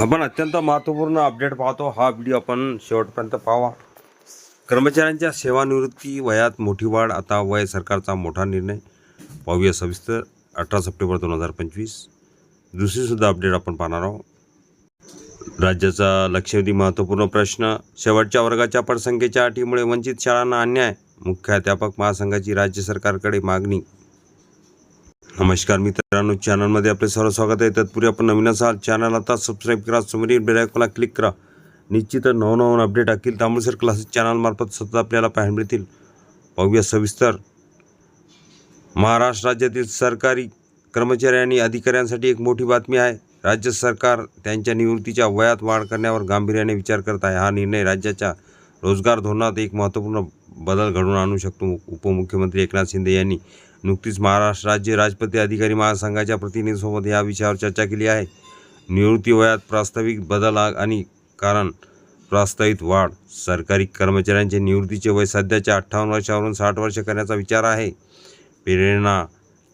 आपण अत्यंत महत्त्वपूर्ण अपडेट पाहतो. हा व्हिडिओ आपण शेवटपर्यंत पाहावा. कर्मचाऱ्यांच्या सेवानिवृत्ती वयात मोठी वाढ आता वय सरकारचा मोठा निर्णय. पाहूया सविस्तर. अठरा सप्टेंबर दोन हजार पंचवीस. दुसरीसुद्धा अपडेट आपण पाहणार आहोत. राज्याचा लक्षवेधी महत्त्वपूर्ण प्रश्न शेवटच्या वर्गाच्या पटसंख्येच्या अटीमुळे वंचित शाळांना अन्याय. मुख्याध्यापक महासंघाची राज्य सरकारकडे मागणी. नमस्कार मित्रांनो चॅनलमध्ये आपले सर्व स्वागत आहे. तत्पूर्वी आपण नवीन असाल चॅनल आता सबस्क्राईब करा समोरील बेलायकॉनला क्लिक करा. निश्चितच नवनवन अपडेट असतील त्यामुळे सर क्लासेस चॅनलमार्फत सतत आपल्याला पाहायला मिळतील. पाहूया सविस्तर. महाराष्ट्र राज्यातील सरकारी कर्मचारी आणि अधिकाऱ्यांसाठी एक मोठी बातमी आहे. राज्य सरकार त्यांच्या निवृत्तीच्या वयात वाढ करण्यावर गांभीर्याने विचार करत आहे. हा निर्णय राज्याच्या रोजगार धोरणात एक महत्त्वपूर्ण बदल घडवून आणू शकतो उपमुख्यमंत्री एकनाथ शिंदे यांनी. नुकतीच महाराष्ट्र राज्य राजपती अधिकारी महासंघाच्या प्रतिनिधींसोबत या विषयावर चर्चा केली आहे. निवृत्ती वयात प्रास्ताविक बदल आणि कारण प्रस्तावित वाढ सरकारी कर्मचाऱ्यांचे निवृत्तीचे वय सध्याच्या अठ्ठावन्न वर्षावरून साठ वर्ष करण्याचा विचार आहे. प्रेरणा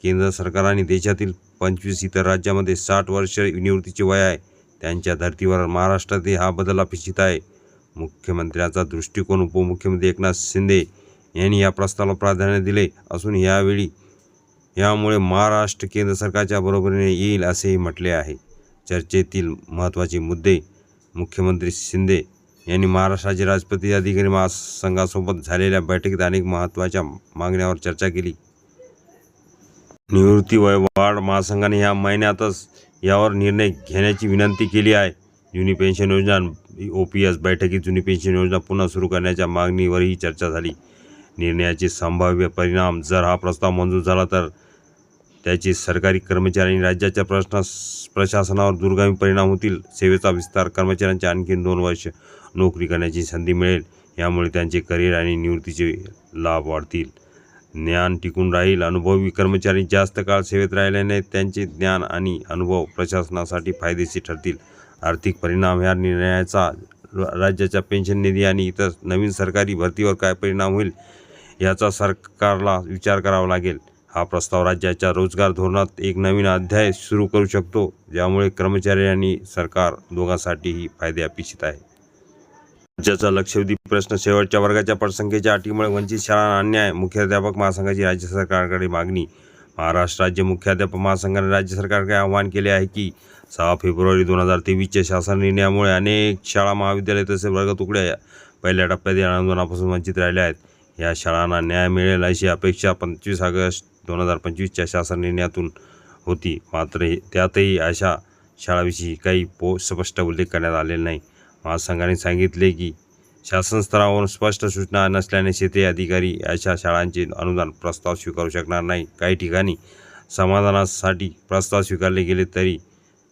केंद्र सरकार आणि देशातील पंचवीस इतर राज्यामध्ये साठ वर्ष निवृत्तीचे वय आहे. त्यांच्या धर्तीवर महाराष्ट्रातही हा बदल अपेक्षित आहे. मुख्यमंत्र्यांचा दृष्टिकोन उपमुख्यमंत्री एकनाथ शिंदे यांनी या प्रस्तावाला प्राधान्य दिले असून यावेळी यामुळे महाराष्ट्र केंद्र सरकारच्या बरोबरीने येईल असेही म्हटले आहे. चर्चेतील महत्त्वाचे मुद्दे मुख्यमंत्री शिंदे यांनी महाराष्ट्राचे राष्ट्रपती राजपती अधिकारी महासंघासोबत झालेल्या बैठकीत अनेक महत्त्वाच्या मागण्यावर चर्चा केली. निवृत्ती वय वाढ महासंघाने या महिन्यातच यावर निर्णय घेण्याची विनंती केली आहे. जुनी पेन्शन योजना ओ पी एस बैठकीत जुनी पेन्शन योजना पुन्हा सुरू करण्याच्या मागणीवरही चर्चा झाली. निर्णयाचे संभाव्य परिणाम जर हा प्रस्ताव मंजूर झाला तर त्याचे सरकारी कर्मचारी आणि राज्याच्या प्रश्ना प्रशासनावर दुर्गामी परिणाम होतील. सेवेचा विस्तार कर्मचाऱ्यांच्या आणखी दोन वर्ष नोकरी करण्याची संधी मिळेल. यामुळे त्यांचे करिअर आणि निवृत्तीचे लाभ वाढतील. ज्ञान टिकून राहील. अनुभवी कर्मचारी जास्त काळ सेवेत राहिल्याने त्यांचे ज्ञान आणि अनुभव प्रशासनासाठी फायदेशीर ठरतील. आर्थिक परिणाम ह्या निर्णयाचा राज्याच्या पेन्शन निधी आणि इतर नवीन सरकारी भरतीवर काय परिणाम होईल? याचा सरकारला विचार करावा लागेल. हा प्रस्ताव राज्याच्या रोजगार धोरणात एक नवीन अध्याय सुरू करू शकतो ज्यामुळे कर्मचारी आणि सरकार दोघांसाठीही फायदे अपेक्षित आहे राज्याचा लक्षवेधी प्रश्न शेवटच्या वर्गाच्या पटसंख्येच्या अटीमुळे वंचित शाळांना अन्याय मुख्याध्यापक महासंघाची राज्य सरकारकडे मागणी. महाराष्ट्र राज्य मुख्याध्यापक महासंघाने राज्य सरकारकडे आवाहन केले आहे की सहा फेब्रुवारी दोन हजार तेवीसच्या शासन निर्णयामुळे अनेक शाळा महाविद्यालय तसेच वर्ग तुकड्या पहिल्या टप्प्यात या आंदोलनापासून वंचित राहिल्या आहेत. या शाळांना न्याय मिळेल अशी अपेक्षा पंचवीस ऑगस्ट दोन हजार पंचवीसच्या शासन निर्णयातून होती. मात्र त्यातही अशा शाळाविषयी काही पो स्पष्ट उल्लेख करण्यात आलेला नाही. महासंघाने सांगितले की शासन स्तरावरून स्पष्ट सूचना नसल्याने शेती अधिकारी अशा शाळांचे अनुदान प्रस्ताव स्वीकारू शकणार नाही. काही ठिकाणी समाधानासाठी प्रस्ताव स्वीकारले गेले तरी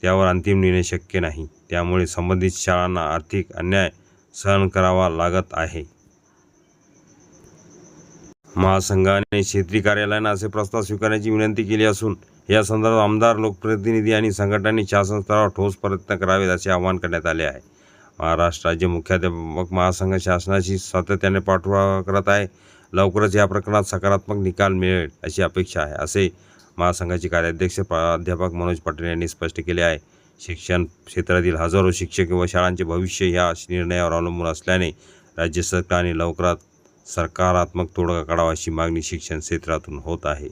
त्यावर अंतिम निर्णय शक्य नाही. त्यामुळे संबंधित शाळांना आर्थिक अन्याय सहन करावा लागत आहे. महासंघाने क्षेत्रीय कार्यालयाने असे प्रस्ताव स्वीकारण्याची विनंती केली असून या संदर्भात आमदार लोकप्रतिनिधी आणि संघटनांनी शासन स्तरावर ठोस प्रयत्न करावेत असे आवाहन करण्यात आले आहे. महाराष्ट्र राज्य मुख्याध्यापक महासंघ शासनाशी सातत्याने पाठपुरावा करत आहे. लवकरच या प्रकरणात सकारात्मक निकाल मिळेल अशी अपेक्षा आहे असे महासंघाचे कार्याध्यक्ष प्राध्यापक मनोज पाटील यांनी स्पष्ट केले आहे. शिक्षण क्षेत्रातील हजारो शिक्षक व शाळांचे भविष्य या निर्णयावर अवलंबून असल्याने राज्य सरकारने लवकरात सकारात्मक तोडगा काढावा अशी मागणी शिक्षण क्षेत्रातून होत आहे.